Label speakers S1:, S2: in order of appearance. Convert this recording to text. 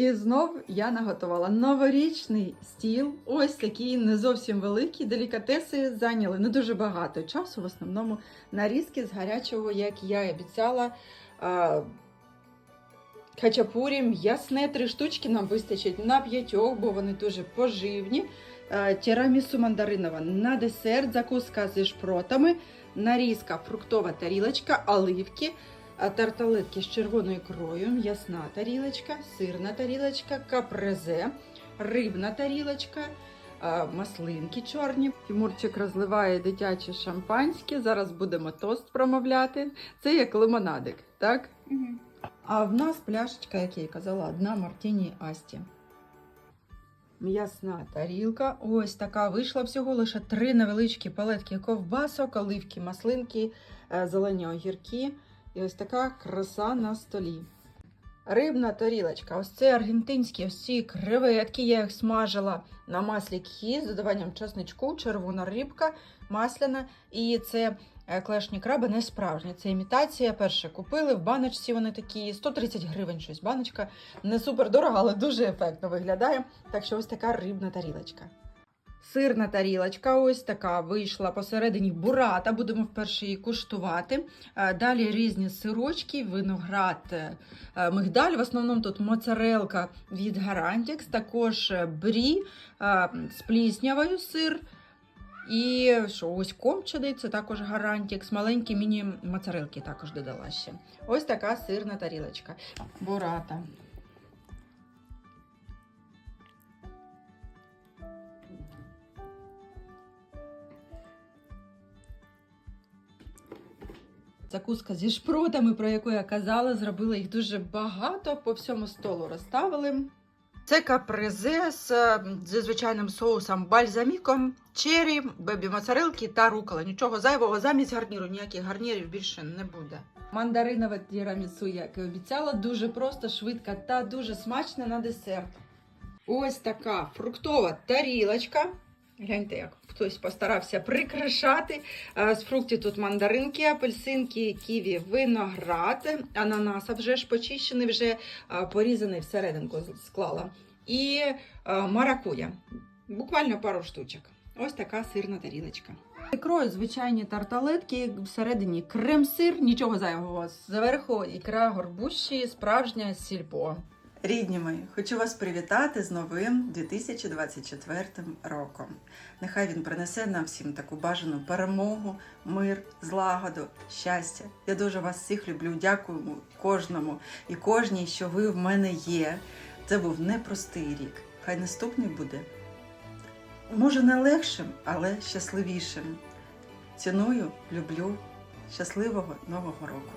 S1: І знов я наготувала новорічний стіл. Ось такий не зовсім великий. Делікатеси зайняли не дуже багато часу. В основному нарізки з гарячого, як я і обіцяла. Хачапурі, м'ясне, три штучки нам вистачить на п'ятьох, бо вони дуже поживні. Тірамісу мандаринова на десерт, закуска зі шпротами, нарізка, фруктова тарілочка, оливки, тарталетки з червоною ікрою, м'ясна тарілочка, сирна тарілочка, капрезе, рибна тарілочка, маслинки чорні. Тимурчик розливає дитяче шампанське. Зараз будемо тост промовляти. Це як лимонадик, так? А в нас пляшечка, як я й казала, одна Мартіні Асті. М'ясна тарілка. Ось така вийшла всього лише три невеличкі палетки ковбасок, оливки, маслинки, е, зелені огірки. І ось така краса на столі. Рибна тарілочка. Ось це аргентинські ось ці креветки. Я їх смажила на маслі кхі з додаванням чесничку, червона рибка, масляна. І це е, клешні краби не справжні. Це імітація. Перше купили в баночці. Вони такі 130 гривень щось. Баночка не супер дорого, але дуже ефектно виглядає. Так що ось така рибна тарілочка. Сирна тарілочка, ось така вийшла посередині бурата. Будемо вперше її куштувати. Е, Далі різні сирочки, виноград, е, мигдаль. В основному тут моцарелка від Гарантікс, також е, брі з пліснявою сир. І що ось комчаний, це також Гарантікс. Маленькі міні-моцарелки також додала ще. Ось така сирна тарілочка. Бурата. Закуска зі шпротами, про яку я казала, зробила їх дуже багато, по всьому столу розставили. Це капрезе з, е, зі звичайним соусом бальзаміком, чері, бебі моцарелки та рукола. Нічого зайвого замість гарніру, ніяких гарнірів більше не буде. Мандаринове тірамісу, як і обіцяла, дуже просто, швидка та дуже смачна на десерт. Ось така фруктова тарілочка. Гляньте, як хтось постарався прикрашати. Е, З фруктів тут мандаринки, апельсинки, ківі, виноград, ананаса вже ж почищений, вже е, порізаний всерединку склала. І е, маракуя. Буквально пару штучок. Ось така сирна тарілочка. Ікрою звичайні тарталетки, всередині крем-сир, нічого зайвого. Зверху ікра горбущі, справжня сільпо.
S2: Рідні мої, хочу вас привітати з новим 2024 роком. Нехай він принесе нам всім таку бажану перемогу, мир, злагоду, щастя. Я дуже вас всіх люблю. Дякую кожному і кожній, що ви в мене є. Це був непростий рік. Хай наступний буде. Може, не легшим, але щасливішим. Ціную, люблю. Щасливого нового року!